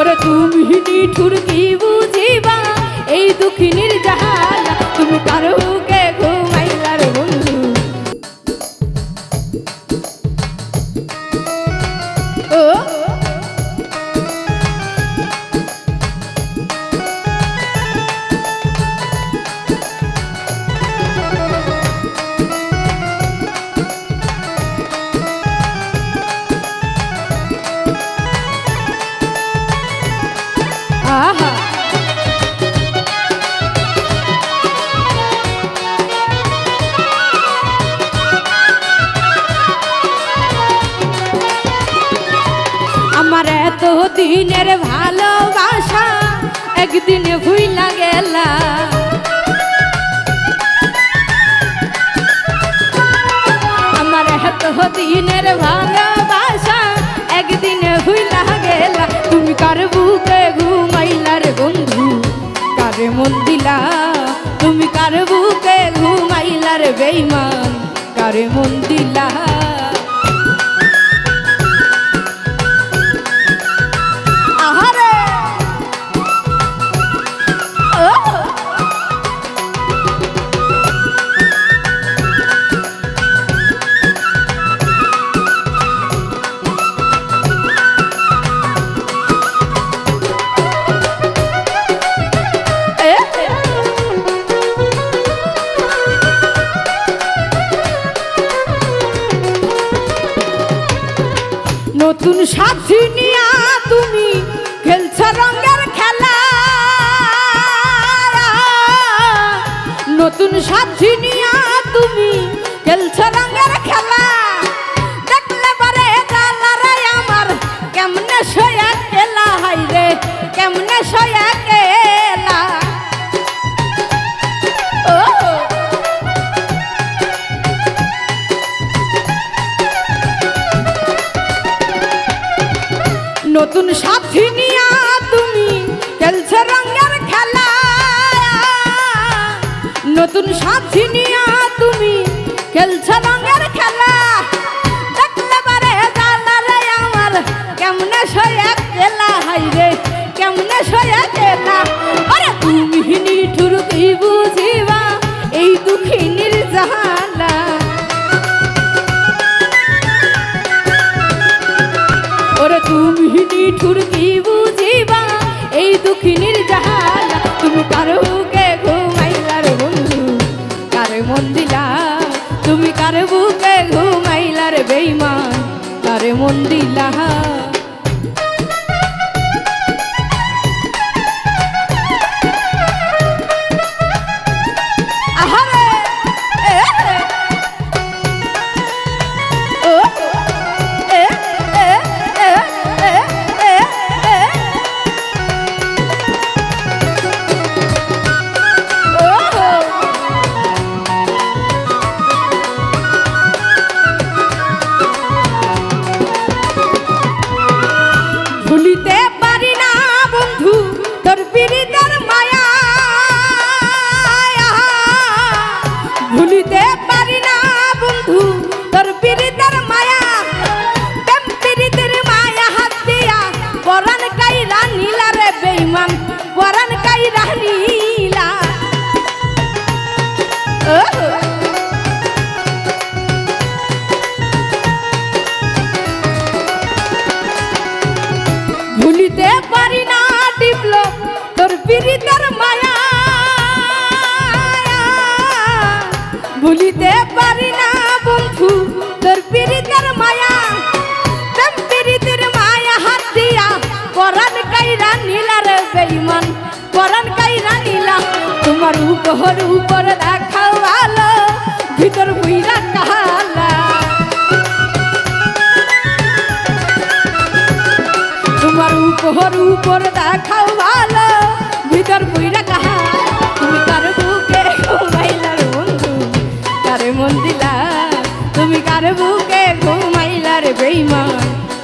ওরে তুমি নিঠুর কি বুঝিবা? এই দুঃখিনীর জাহালা দিনের ভালোবাসা একদিনে ভুইলা গেলা। আমার এত দিনের ভালোবাসা একদিনে ভুইলা গেলা। তুমি কার বুকে ঘুমাইলার বন্ধু? কারে মন দিলা? তুমি কার বুকে ঘুমাইলার বেইমান কারে মন দিলা? সাথী নিয়া তুমি খেলছ রঙের খেলা। নতুন সাথী নিয়া তুমি খেলছ রঙের খেলা। দেখলে পারে জালারে আমার, কেমনে সয়া খেলা হাই রে, কেমনে নতুন সাথী নিয়া তুমি খেলছ রঙের খেলা। নতুন সাথী নিয়া তুমি খেলছ রঙের খেলা। তুমি কারুকে ঘুমাইলার বন্ধু? কারে মন দিলা তুমি কার বুকে ঘুমাইলার বেইমান? কারে মন দিলা পীড়িতের মায়া। ভুলিতে পারি না বন্ধু, তোর পীড়িতের মায়া। প্রেম পীড়িতের মায়া হাত দিয়া কাইরা নীলা রে বেইমান কাইরা নীলা, তোমার উপর দেখাও আলো, ভিতর বুইরা তোমার উপর দেখাও ভালো ভিতর বুইরা কাহা? তুমি কার বুকে ঘুমাইলার বন্ধু? কারে মন দিলা? তুমি কার বুকে ঘুমাইলার বেইমান?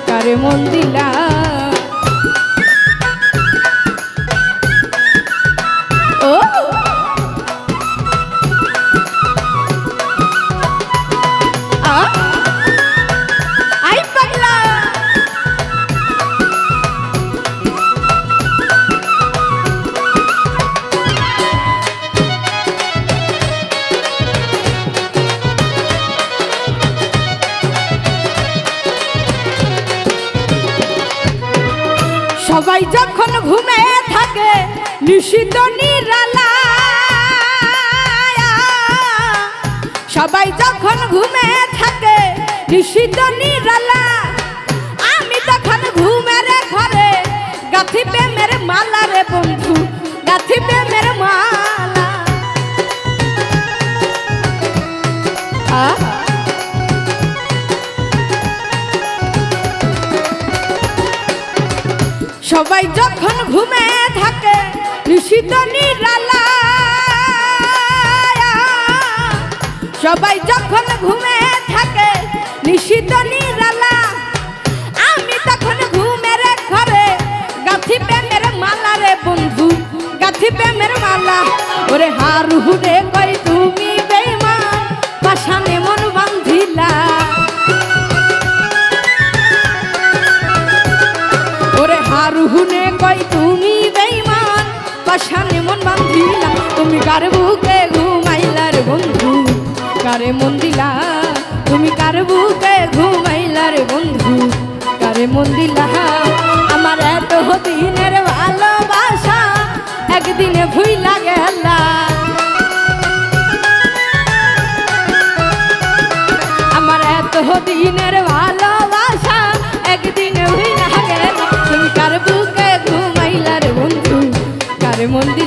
কারে মন দিলা? সবাই যখন ঘুমে থাকে নিষিদ্ধ নিরালা সবাই যখন ঘুমে থাকে নিষিদ্ধ নিরালা। আমি তখন ঘুমের ঘরে গাথি প্রেমের মালা রে বন্ধু, গাথি ঘুমে থাকে নিষিদ্ধ নিরালা সবাই যখন ঘুমে থাকে নিষিদ্ধ নিরালা। আমি তখন ঘুমের ঘরে, গাথি প্রেমের মালা রে বন্ধু, গাথি প্রেমের মালা। ওরে হারু রে কই কারুহুনে কই তুমি বেইমান পাশানে মন বান্ধিলা, তুমি কার বুকে ঘুমাইলার বন্ধু? কারে মন দিলা, তুমি কার বুকে ঘুমাইলার বন্ধু? কারে মন দিলা, আমার এত দিনের ভালোবাসা একদিনে ভুইলা গেলা। আমার এত দিনের ভালো Moldi.